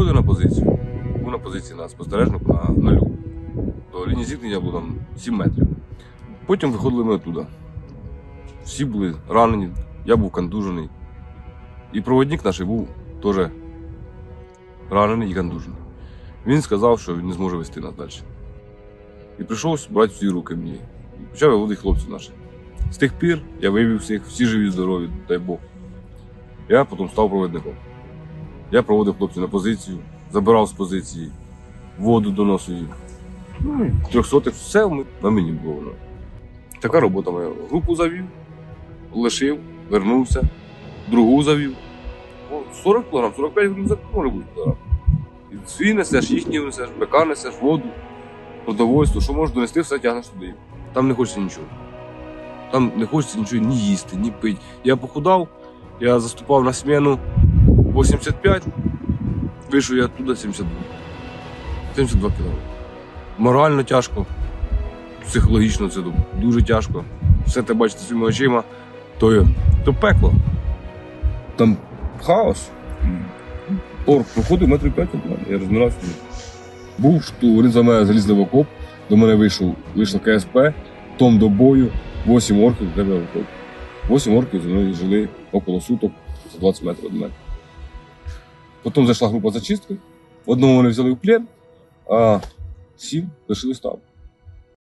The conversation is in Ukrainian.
Виходив на позицію. Був на позиції на спостережнику на нулю. До лінії зіткнення було там 7 метрів. Потім виходили ми оттуда. Всі були ранені, я був контужений. І проводник наш був теж ранений і контужений. Він сказав, що він не зможе вести нас далі. І прийшов брати всі руки мені. І почав виводити хлопців наших. З тих пір я вивів всіх, всі живі, здорові, дай Бог. Я потім став провідником. Я проводив хлопців на позицію, забирав з позиції, воду доносив їм. Ну, трьохсотих, все на мені було воно. Така робота моя. Групу завів, лишив, вернувся, другу завів. 40 кг, 45 рюкзак може бути кілограм. Свій несеш, їхній несеш, БК несеш, воду, продовольство, що можеш донести, все тягнеш туди. Там не хочеться нічого. Там не хочеться нічого ні їсти, ні пити. Я похудав, я заступав на зміну 85, вийшов я туди 72. 72 кг. Морально тяжко, психологічно це дуже тяжко. Все те бачите своїми очима, то, то пекло. Там хаос. Пор проходив метрів п'ять від мене, я розмирався. Був, що вони за мене залізли в окоп, до мене вийшов, вийшло КСП, том до бою, 8 орків тебе в окоп. 8 орків зі мною жили около суток за 20 метрів від мене. Потім зайшла група зачистки. Одного вони взяли в плен, а сім лишились там.